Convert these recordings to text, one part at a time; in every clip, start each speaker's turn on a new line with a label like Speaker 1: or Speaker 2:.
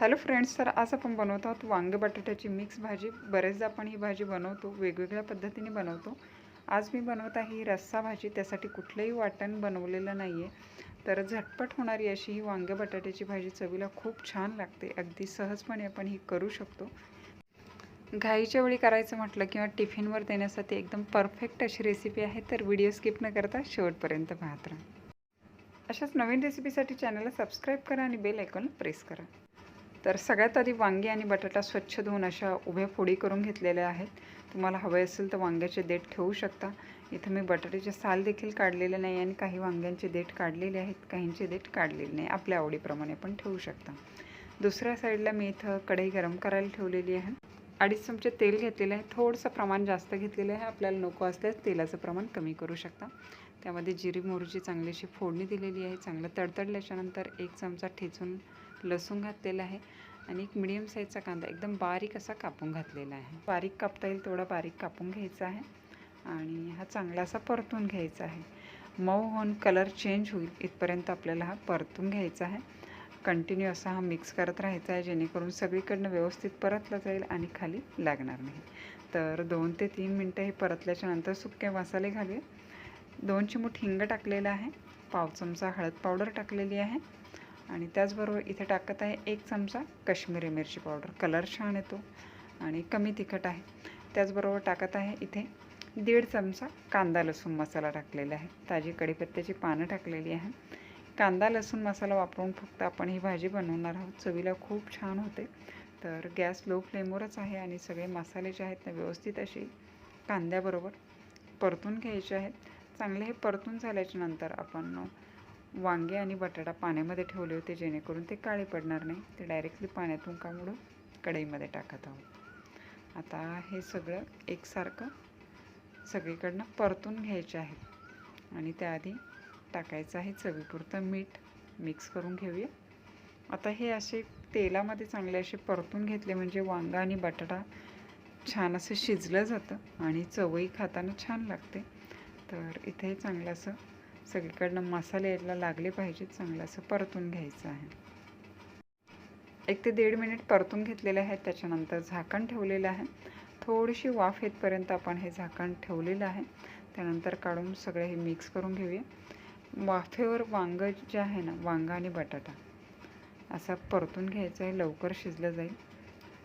Speaker 1: Hello friends तर आज आपण बनवत आहोत वांगे बटाट्याची मिक्स भाजी. बरेचदा आपण ही भाजी बनवतो वेगवेगळ्या पद्धतीने बनवतो. आज मी बनवत आहे ही रस्सा भाजी त्यासाठी कुठलंही वाटण बनवलेलं नाही आहे तर झटपट होणारी अशी ही वांगे बटाट्याची भाजी चवीला खूप छान लागते. अगदी सहजपणे आपण ही करू शकतो. घाईच्या वेळी करायचं म्हटलं किंवा टिफिनवर देण्यासाठी एकदम परफेक्ट अशी रेसिपी आहे तर व्हिडिओ स्किप न करता शेवटपर्यंत पाहत राहा. अशाच नवीन रेसिपीसाठी चॅनलला सबस्क्राईब करा आणि बेल आयकॉन प्रेस करा. तर सगळ्यात आधी वांगी आणि बटाटा स्वच्छ धुवून अशा उभ्या फोडी करून घेतलेल्या आहेत. तुम्हाला हवे असेल तर वांग्याचे देठ ठेवू शकता. इथं मी बटाट्याचे साल देखील काढलेले नाही आणि काही वांग्यांचे देठ काढलेले आहेत. काहींचे देठ काढलेले नाही. आपल्या आवडीप्रमाणे पण ठेवू शकता. दुसऱ्या साईडला मी इथं कढई गरम करायला ठेवलेली आहे. अडीच चमचे तेल घेतलेलं आहे. थोडंसं प्रमाण जास्त घेतलेलं आहे. आपल्याला नको असल्यास तेलाचं प्रमाण कमी करू शकता. त्यामध्ये जिरी मोहरीची चांगलीशी फोडणी दिलेली आहे. चांगलं तडतडल्याच्यानंतर एक चमचा ठेचून लसूण घातलेला आहे आणि एक मिडियम साईजचा कांदा एकदम बारीक असा कापून घातलेला आहे. बारीक कापता येईल तेवढा बारीक कापून घ्यायचा आहे आणि हा चांगला असा परतून घ्यायचा आहे. मऊ होऊन कलर चेंज होईल इथपर्यंत आपल्याला हा परतून घ्यायचा आहे. कंटिन्यू असा हा मिक्स करत राहायचा आहे जेणेकरून सगळीकडनं व्यवस्थित परतला जाईल आणि खाली लागणार नाही. तर दोन ते तीन मिनटं हे परतल्याच्या नंतर सुके मसाले घालूया. दोन चिमूट हिंग टाकलेलं आहे. पाव चमचा हळद पावडर टाकलेली आहे. आणि त्याचबरोबर इथे टाकत आहे एक चमचा कश्मीरी मिरची पावडर. कलर छान येतो आणि कमी तिखट आहे. त्याचबरोबर टाकत आहे इथे दीड चमचा कांदा लसूण मसाला टाकलेला आहे. ताजी कढीपत्त्याची पानं टाकलेली आहे. कांदा लसूण मसाला वापरून फक्त आपण ही भाजी बनवणार आहोत. चवीला खूप छान होते. तर गॅस लो फ्लेमवरच आहे आणि सगळे मसाले जे आहेत ना व्यवस्थित असे कांद्याबरोबर परतून घ्यायचे आहेत. चांगले हे परतून झाल्याच्यानंतर आपण वांगे आणि बटाटा पाण्यामध्ये ठेवले होते जेणेकरून ते काळे पडणार नाही. ते डायरेक्टली पाण्यातून काढून कढईमध्ये टाकत आहोत. आता हे सगळं एकसारखं सगळीकडनं परतून घ्यायचे आहे. आणि त्याआधी टाकायचं आहे चवीपुरतं मीठ. मिक्स करून घेऊया. आता हे असे तेलामध्ये चांगले असे परतून घेतले म्हणजे वांगा आणि बटाटा छान असं शिजलं जातं आणि चवही खाताना छान लागते. तर इथे चांगलं असं सगळीकडनं मसाले यायला लागले पाहिजेत चांगलं असं परतून घ्यायचं आहे. एक ते दीड मिनिट परतून घेतलेले आहेत त्याच्यानंतर झाकण ठेवलेलं आहे. थोडीशी वाफ येतपर्यंत आपण हे झाकण ठेवलेलं आहे. त्यानंतर काढून सगळे हे मिक्स करून घेऊया. वाफेवर वांगं जे आहे ना वांगा आणि बटाटा असा परतून घ्यायचं आहे लवकर शिजलं जाईल.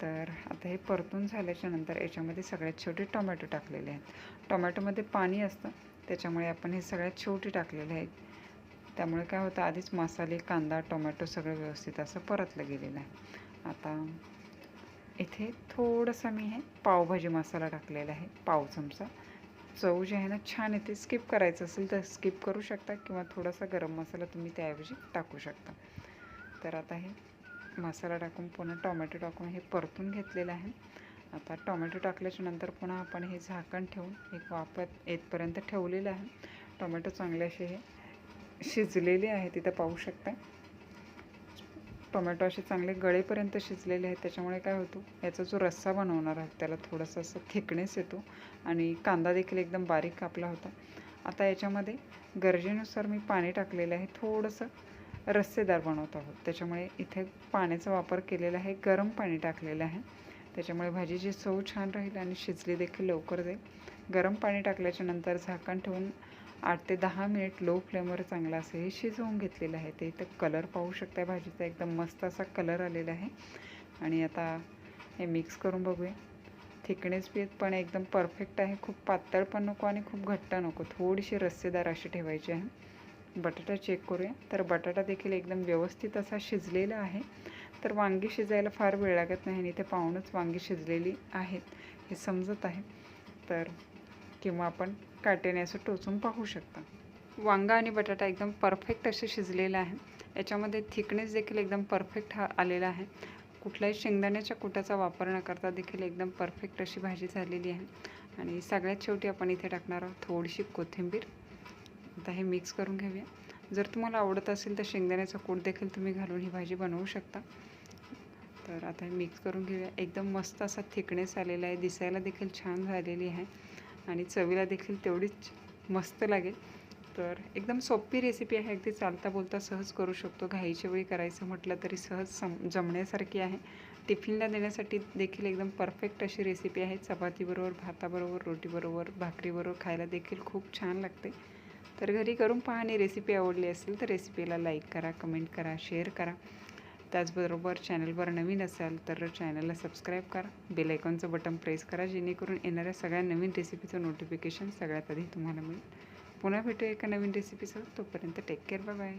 Speaker 1: तर आता हे परतून झाल्याच्यानंतर याच्यामध्ये सगळ्यात छोटे टोमॅटो टाकलेले आहेत. टोमॅटोमध्ये पाणी असतं त्याच्यामुळे आपण हे सगळ्यात शेवटी टाकलेले आहेत. त्यामुळे काय होतं आधीच मसाले कांदा टोमॅटो सगळं व्यवस्थित असं परतलं गेलेलं आहे. आता इथे थोडंसं मी हे पावभाजी मसाला टाकलेला आहे पाव चमचा. चव जी आहे ना छान येते स्किप करायचं असेल तर स्किप करू शकता किंवा थोडासा गरम मसाला तुम्ही त्याऐवजी टाकू शकता. तर आता हे मसाला टाकून पुन्हा टोमॅटो टाकून हे परतून घेतलेलं आहे. आता टोमॅटो टाकल्याच्या नंतर पुन्हा आपण हे झाकण ठेवून एक वापत येतपर्यंत ठेवलेलं आहे. टोमॅटो चांगले असे हे शिजलेले आहे तिथं पाहू शकता. टोमॅटो असे चांगले गळेपर्यंत शिजलेले आहेत त्याच्यामुळे काय होतो याचा जो रस्सा बनवणार आहे त्याला थोडासा असं थिकनेस येतो आणि कांदा देखील एकदम बारीक कापला होता. आता याच्यामध्ये गरजेनुसार मी पाणी टाकलेलं आहे थोडंसं रस्सेदार बनवत आहोत. त्याच्यामुळे इथे पाण्याचा वापर केलेला आहे गरम पाणी टाकलेलं आहे. त्याच्यामुळे भाजीची चव छान राहील आणि शिजली देखील लवकर जाईल. गरम पाणी टाकल्याच्या नंतर झाकण ठेवून आठ ते दहा मिनिट लो फ्लेमवर चांगला असं हे शिजवून घेतलेलं आहे. ते इथं कलर पाहू शकता भाजीचा. एकदम मस्त असा कलर आलेला आहे. आणि आता हे मिक्स करून बघूया. थिकनेस बी पण एकदम परफेक्ट आहे. खूप पातळ पण नको आणि खूप घट्ट नको. थोडीशी रस्सेदार अशी ठेवायची आहे. बटाटा चेक करूया. तर बटाटा देखील एकदम व्यवस्थित असा शिजलेला आहे. तर वांगी शिजायला फार वेळ लागत नाही आणि इथे पाहूनच वांगी शिजलेली आहेत हे समजत आहे. तर किंवा आपण काटेने असं टोचून पाहू शकता. वांगा आणि बटाटा एकदम परफेक्ट असे शिजलेलं आहे. याच्यामध्ये थिकनेस देखील एकदम परफेक्ट हा आलेला आहे. कुठल्याही शेंगदाण्याच्या कुटाचा वापर न करता देखील एकदम परफेक्ट अशी भाजी झालेली आहे. आणि सगळ्यात शेवटी आपण इथे टाकणार आहोत थोडीशी कोथिंबीर. आता हे मिक्स करून घेऊया. जर तुम्हाला आवडत असेल तर शेंगदाण्याचा कूट देखील तुम्ही घालून ही भाजी बनवू शकता. तर आता मिक्स करून घेऊया. एकदम मस्त असा थिकनेस आलेला आहे. दिसायला देखील छान झालेली आहे. आणि चवीला देखील तेवढीच मस्त लागेल. तर एकदम सोपी रेसिपी आहे. अगदी चालता बोलता सहज करू शकतो. घाईच्या वेळी करायचं म्हटलं तरी सहज सम जमण्यासारखी आहे. टिफिनला देण्यासाठी देखील एकदम परफेक्ट अशी रेसिपी आहे. चपातीबरोबर भाताबरोबर रोटीबरोबर भाकरीबरोबर खायला देखील खूप छान लागते. तर घरी करून पहा आणि रेसिपी आवडली असेल तर रेसिपीला लाईक करा कमेंट करा शेअर करा. त्याचबरोबर चॅनलवर नवीन असाल तर चॅनलला सबस्क्राईब करा. बेल आयकॉनचं बटन प्रेस करा जेणेकरून येणाऱ्या सगळ्या नवीन रेसिपीचं नोटिफिकेशन सगळ्यात आधी तुम्हाला मिळेल. पुन्हा भेटू एका नवीन रेसिपीसह तोपर्यंत टेक केअर बाय बाय